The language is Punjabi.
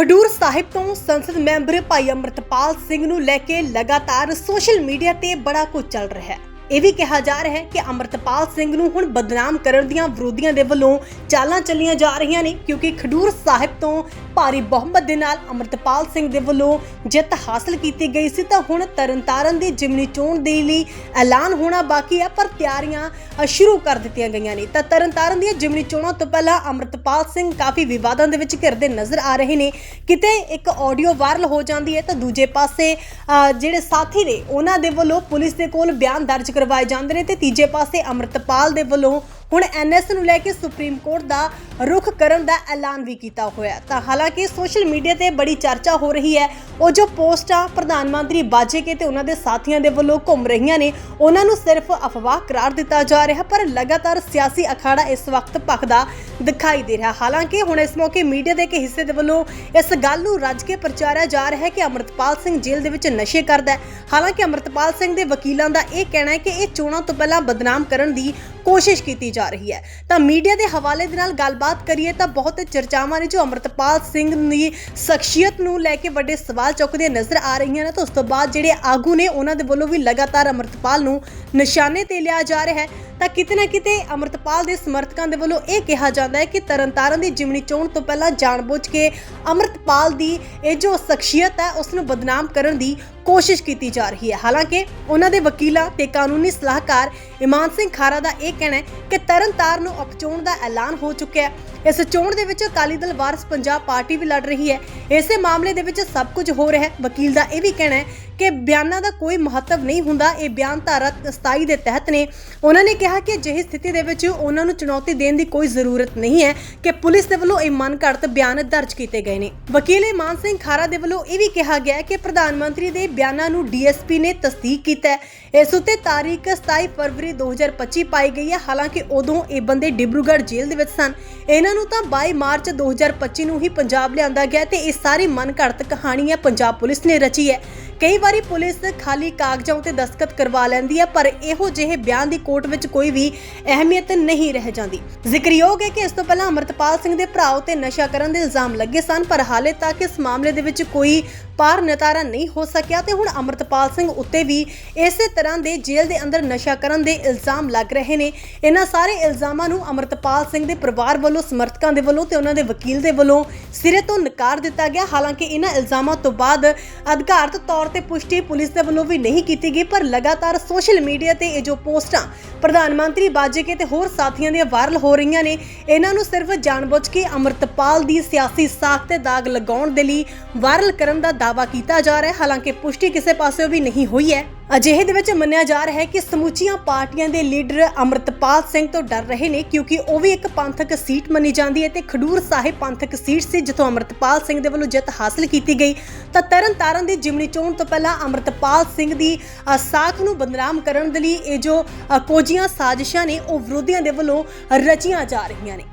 ਖਡੂਰ ਸਾਹਿਬ ਤੋਂ ਸੰਸਦ ਮੈਂਬਰ ਭਾਈ ਅਮਰਤਪਾਲ ਸਿੰਘ ਨੂੰ ਲੈ ਕੇ ਲਗਾਤਾਰ ਸੋਸ਼ਲ ਮੀਡੀਆ ਤੇ ਬੜਾ ਕੁਝ ਚੱਲ ਰਿਹਾ ਹੈ। ਇਹ ਵੀ ਕਿਹਾ ਜਾ ਰਿਹਾ ਹੈ ਕਿ ਅਮਰਤਪਾਲ ਸਿੰਘ ਨੂੰ ਹੁਣ ਬਦਨਾਮ ਕਰਨ ਦੀਆਂ ਵਿਰੋਧੀਆਂ ਦੇ ਵੱਲੋਂ ਚਾਲਾਂ ਚੱਲੀਆਂ ਜਾ ਰਹੀਆਂ ਨੇ, ਕਿਉਂਕਿ ਖਡੂਰ ਸਾਹਿਬ ਤੋਂ ਭਾਰੀ ਬਹੁਮਤ ਦੇ ਨਾਲ ਅਮਰਤਪਾਲ ਸਿੰਘ ਦੇ ਵੱਲੋਂ ਜਿੱਤ ਹਾਸਲ ਕੀਤੀ ਗਈ ਸੀ, ਤਾਂ ਹੁਣ ਤਰਨਤਾਰਨ ਦੀ ਜਿਮਨੀ ਚੋਣ ਦੇ ਲਈ ਐਲਾਨ ਹੋਣਾ ਬਾਕੀ ਹੈ, ਪਰ ਤਿਆਰੀਆਂ ਸ਼ੁਰੂ ਕਰ ਦਿੱਤੀਆਂ ਗਈਆਂ ਨੇ। ਤਾਂ ਤਰਨਤਾਰਨ ਦੀਆਂ ਜਿਮਨੀ ਚੋਣਾਂ ਤੋਂ ਪਹਿਲਾਂ ਅਮਰਤਪਾਲ ਸਿੰਘ ਕਾਫੀ ਵਿਵਾਦਾਂ ਦੇ ਵਿੱਚ ਘਿਰਦੇ ਨਜ਼ਰ ਆ ਰਹੇ ਨੇ। ਕਿਤੇ ਇੱਕ ਆਡੀਓ ਵਾਇਰਲ ਹੋ ਜਾਂਦੀ ਹੈ, ਤਾਂ ਦੂਜੇ ਪਾਸੇ ਜਿਹੜੇ ਸਾਥੀ ਨੇ, ਉਹਨਾਂ ਦੇ ਵੱਲੋਂ ਪੁਲਿਸ ਦੇ ਕੋਲ ਬਿਆਨ ਦਰਜ ਕਰਵਾਏ ਜਾਂਦੇ ਨੇ ਤੇ ਤੀਜੇ ਪਾਸੇ ਅਮਰਤਪਾਲ ਦੇ ਵੱਲੋਂ ਹੁਣ ਐਨਐਸ ਨੂੰ ਲੈ ਕੇ ਸੁਪਰੀਮ ਕੋਰਟ ਦਾ ਰੁਖ ਕਰਨ ਦਾ ਐਲਾਨ ਵੀ ਕੀਤਾ ਹੋਇਆ ਤਾਂ ਹਾਲਾਂਕਿ ਸੋਸ਼ਲ ਮੀਡੀਆ ਤੇ ਬੜੀ ਚਰਚਾ ਹੋ ਰਹੀ ਹੈ। ਉਹ ਜੋ ਪੋਸਟਾਂ ਪ੍ਰਧਾਨ ਮੰਤਰੀ ਬਾਜੇਕੇ ਤੇ ਉਹਨਾਂ ਦੇ ਸਾਥੀਆਂ ਦੇ ਵੱਲੋਂ ਘੁੰਮ ਰਹੀਆਂ ਨੇ, ਉਹਨਾਂ ਨੂੰ ਸਿਰਫ ਅਫਵਾਹ ਕਰਾਰ ਦਿੱਤਾ ਜਾ ਰਿਹਾ, ਪਰ ਲਗਾਤਾਰ ਸਿਆਸੀ ਅਖਾੜਾ ਇਸ ਵਕਤ ਭਖਦਾ ਦਿਖਾਈ ਦੇ ਰਿਹਾ। ਹਾਲਾਂਕਿ ਹੁਣ ਇਸ ਮੌਕੇ ਮੀਡੀਆ ਦੇ ਇੱਕ ਹਿੱਸੇ ਦੇ ਵੱਲੋਂ ਇਸ ਗੱਲ ਨੂੰ ਰੱਜ ਕੇ ਪ੍ਰਚਾਰਿਆ ਜਾ ਰਿਹਾ ਹੈ ਕਿ ਅਮਰਤਪਾਲ ਸਿੰਘ ਜੇਲ੍ਹ ਦੇ ਵਿੱਚ ਨਸ਼ੇ ਕਰਦਾ ਹੈ। ਹਾਲਾਂਕਿ ਅਮਰਤਪਾਲ ਸਿੰਘ ਦੇ ਵਕੀਲਾਂ ਦਾ ਇਹ ਕਹਿਣਾ ਹੈ ਕਿ ਇਹ ਚੋਣਾਂ ਤੋਂ ਪਹਿਲਾਂ ਬਦਨਾਮ ਕਰਨ ਦੀ ਕੋਸ਼ਿਸ਼ ਕੀਤੀ ਜਾ ਰਹੀ ਹੈ। ਤਾਂ ਮੀਡੀਆ ਦੇ ਹਵਾਲੇ ਦੇ ਨਾਲ ਗੱਲਬਾਤ ਕਰੀਏ ਤਾਂ ਬਹੁਤ ਚਰਚਾਵਾਂ ਨੇ ਜੋ ਅਮਰਤਪਾਲ ਸਿੰਘ ਦੀ ਸ਼ਖਸੀਅਤ ਨੂੰ ਲੈ ਕੇ ਵੱਡੇ ਸਵਾਲ ਚੁੱਕਦੀਆਂ ਨਜ਼ਰ ਆ ਰਹੀਆਂ ਨੇ। ਤਾਂ ਉਸ ਤੋਂ ਬਾਅਦ ਜਿਹੜੇ ਆਗੂ ਨੇ, ਉਹਨਾਂ ਦੇ ਵੱਲੋਂ ਵੀ ਲਗਾਤਾਰ ਅਮਰਤਪਾਲ ਨੂੰ ਨਿਸ਼ਾਨੇ ਤੇ ਲਿਆ ਜਾ ਰਿਹਾ ਹੈ। ਤਾਂ ਕਿਤੇ ਨਾ ਕਿਤੇ ਅਮਰਤਪਾਲ ਦੇ ਸਮਰਥਕਾਂ ਦੇ ਵੱਲੋਂ ਇਹ ਕਿਹਾ ਜਾਂਦਾ ਹੈ ਕਿ ਤਰਨਤਾਰਨ ਦੀ ਜਿਮਨੀ ਚੋਣ ਤੋਂ ਪਹਿਲਾਂ ਜਾਣਬੁੱਝ ਕੇ ਅਮਰਤਪਾਲ ਦੀ ਇਹ ਜੋ ਸ਼ਖਸੀਅਤ ਹੈ, ਉਸ ਨੂੰ ਬਦਨਾਮ ਕਰਨ ਦੀ ਕੋਸ਼ਿਸ਼ ਕੀਤੀ ਜਾ ਰਹੀ ਹੈ। ਹਾਲਾਂਕਿ ਉਹਨਾਂ ਦੇ ਵਕੀਲਾਂ ਤੇ ਕਾਨੂੰਨੀ ਸਲਾਹਕਾਰ ਇਮਾਨ ਸਿੰਘ ਖਾਰਾ ਦਾ ਇਹ ਕਹਿਣਾ ਹੈ ਕਿ ਤਰਨਤਾਰਨ ਨੂੰ ਅਪਚੋਣ ਦਾ ਐਲਾਨ ਹੋ ਚੁੱਕਿਆ ਹੈ। ਇਸ ਚੋਣ ਦੇ ਵਿੱਚ ਅਕਾਲੀ ਦਲ ਵਾਰਸ ਪੰਜਾਬ ਪਾਰਟੀ ਵੀ ਲੜ ਰਹੀ ਹੈ। ਇਸੇ ਮਾਮਲੇ ਦੇ ਵਿੱਚ ਸਭ ਕੁਝ ਹੋ ਰਿਹਾ ਹੈ। ਵਕੀਲ ਦਾ ਇਹ ਵੀ ਕਹਿਣਾ ਹੈ ਕਿ ਬਿਆਨਾਂ ਦਾ ਕੋਈ ਮਹੱਤਵ ਨਹੀਂ ਹੁੰਦਾ। ਇਹ ਬਿਆਨ ਧਾਰਾ 27 ਦੇ ਤਹਿਤ ਨੇ। ਉਹਨਾਂ ਨੇ ਕਿਹਾ ਕਿ ਅਜਿਹੀ ਸਥਿਤੀ ਦੇ ਵਿੱਚ ਉਹਨਾਂ ਨੂੰ ਚੁਣੌਤੀ ਦੇਣ ਦੀ ਕੋਈ ਜ਼ਰੂਰਤ ਨਹੀਂ ਹੈ ਕਿ ਪੁਲਿਸ ਦੇ ਵੱਲੋਂ ਇਹ ਮਨ ਬਿਆਨ ਦਰਜ ਕੀਤੇ ਗਏ ਨੇ। ਵਕੀਲ ਇਮਾਨ ਸਿੰਘ ਖਾਰਾ ਦੇ ਵੱਲੋਂ ਇਹ ਵੀ ਕਿਹਾ ਗਿਆ ਹੈ ਕਿ ਪ੍ਰਧਾਨ ਮੰਤਰੀ ਦੇ ਬਿਆਨਾਂ ਨੂੰ ਡੀਐਸਪੀ ਨੇ ਤਸਦੀਕ ਕੀਤਾ ਹੈ। ਇਸ ਉੱਤੇ ਤਾਰੀਖ 27 ਫਰਵਰੀ 2025 ਪਾਈ ਗਈ ਹੈ। ਹਾਲਾਂਕਿ ਉਦੋਂ ਇਹ ਬੰਦੇ ਡਿਬਰੂਗੜ੍ਹ ਜੇਲ੍ਹ ਦੇ ਵਿੱਚ ਸਨ। ਇਹਨਾਂ ਨੂੰ ਤਾਂ 22 ਮਾਰਚ 2025 ਨੂੰ ਹੀ ਪੰਜਾਬ ਲਿਆਂਦਾ ਗਿਆ ਤੇ ਇਹ ਸਾਰੀ ਮਨ ਘੜਤ ਕਹਾਣੀ ਹੈ। ਪੰਜਾਬ ਪੁਲਿਸ ਨੇ ਰਚੀ ਹੈ। ਕਈ ਵਾਰੀ ਪੁਲਿਸ ਖਾਲੀ ਕਾਗਜ਼ਾਂ ਉਤੇ ਦਸਤਖਤ ਕਰਵਾ ਲੈਂਦੀ ਹੈ, ਪਰ ਇਹੋ ਜਿਹੇ ਬਿਆਨ ਦੀ ਕੋਰਟ ਵਿੱਚ ਕੋਈ ਵੀ ਅਹਿਮੀਅਤ ਨਹੀਂ ਰਹਿ ਜਾਂਦੀ। ਜ਼ਿਕਰਯੋਗ ਹੈ ਕਿ ਇਸ ਤੋਂ ਪਹਿਲਾਂ ਅਮਰਤਪਾਲ ਸਿੰਘ ਦੇ ਭਰਾ ਉਤੇ ਨਸ਼ਾ ਕਰਨ ਦੇ ਇਲਜ਼ਾਮ ਲੱਗੇ ਸਨ, ਪਰ ਹਾਲੇ ਤੱਕ ਇਸ ਮਾਮਲੇ ਦੇ ਵਿੱਚ ਕੋਈ ਪਾਰ ਨਿਤਾਰਾ ਨਹੀਂ ਹੋ ਸਕਿਆ ਤੇ ਹੁਣ ਅਮਰਤਪਾਲ ਸਿੰਘ ਉੱਤੇ ਵੀ ਇਸੇ ਤਰ੍ਹਾਂ ਦੇ ਜੇਲ੍ਹ ਦੇ ਅੰਦਰ ਨਸ਼ਾ ਕਰਨ ਦੇ ਇਲਜ਼ਾਮ ਲੱਗ ਰਹੇ ਨੇ। ਇਹਨਾਂ ਸਾਰੇ ਇਲਜ਼ਾਮਾਂ ਨੂੰ ਅਮਰਤਪਾਲ ਸਿੰਘ ਦੇ ਪਰਿਵਾਰ ਵੱਲੋਂ, ਸਮਰਥਕਾਂ ਦੇ ਵੱਲੋਂ ਤੇ ਉਹਨਾਂ ਦੇ ਵਕੀਲ ਦੇ ਵੱਲੋਂ ਸਿਰੇ ਤੋਂ ਨਕਾਰ ਦਿੱਤਾ ਗਿਆ। ਹਾਲਾਂਕਿ ਇਹਨਾਂ ਇਲਜ਼ਾਮਾਂ ਤੋਂ ਬਾਅਦ ਅਧਿਕਾਰਤ ਤੌਰ ਤੇ ਪੁਸ਼ਟੀ ਪੁਲਿਸ ਦੇ ਵੱਲੋਂ ਵੀ ਨਹੀਂ ਕੀਤੀ ਗਈ, ਪਰ ਲਗਾਤਾਰ ਸੋਸ਼ਲ ਮੀਡੀਆ ਤੇ ਇਹ ਜੋ ਪੋਸਟਾਂ ਪ੍ਰਧਾਨ ਮੰਤਰੀ ਬਾਜੇਕੇ ਤੇ ਹੋਰ ਸਾਥੀਆਂ ਦੀਆਂ ਵਾਇਰਲ ਹੋ ਰਹੀਆਂ ਨੇ, ਇਹਨਾਂ ਨੂੰ ਸਿਰਫ ਜਾਣਬੁੱਝ ਕੇ ਅਮਰਤਪਾਲ ਦੀ ਸਿਆਸੀ ਸਾਖ ਤੇ ਦਾਗ ਲਗਾਉਣ ਦੇ ਲਈ ਵਾਇਰਲ ਕਰਨ ਦਾ ਦਾਅਵਾ ਕੀਤਾ ਜਾ ਰਿਹਾ ਹੈ। ਹਾਲਾਂਕਿ ਪੁਸ਼ਟੀ ਕਿਸੇ ਪਾਸਿਓਂ ਵੀ ਨਹੀਂ ਹੋਈ ਹੈ। ਅਜਿਹੇ ਦੇ ਵਿੱਚ ਮੰਨਿਆ ਜਾ ਰਿਹਾ ਹੈ ਕਿ ਸਮੁੱਚੀਆਂ ਪਾਰਟੀਆਂ ਦੇ ਲੀਡਰ ਅਮਰਤਪਾਲ ਸਿੰਘ ਤੋਂ ਡਰ ਰਹੇ ਨੇ ਕਿਉਂਕਿ ਉਹ ਵੀ ਇੱਕ ਪੰਥਕ ਸੀਟ ਮੰਨੀ ਜਾਂਦੀ ਹੈ ਤੇ ਖਡੂਰ ਸਾਹਿਬ ਪੰਥਕ ਸੀਟ ਸੀ ਜਿੱਥੋਂ ਅਮਰਤਪਾਲ ਸਿੰਘ ਦੇ ਵੱਲੋਂ ਜਿੱਤ ਹਾਸਲ ਕੀਤੀ ਗਈ। ਤਾਂ ਤਰਨ ਤਾਰਨ ਦੀ ਜਿਮਨੀ ਚੋਣ ਤੋਂ ਪਹਿਲਾਂ ਅਮਰਤਪਾਲ ਸਿੰਘ ਦੀ ਸਾਖ ਨੂੰ ਬਦਨਾਮ ਕਰਨ ਦੇ ਲਈ ਇਹ ਜੋ ਅ, ਕੋਝੀਆਂ ਸਾਜ਼ਿਸ਼ਾਂ ਨੇ ਉਹ ਵਿਰੋਧੀਆਂ ਦੇ ਵੱਲੋਂ ਰਚੀਆਂ ਜਾ ਰਹੀਆਂ ਨੇ।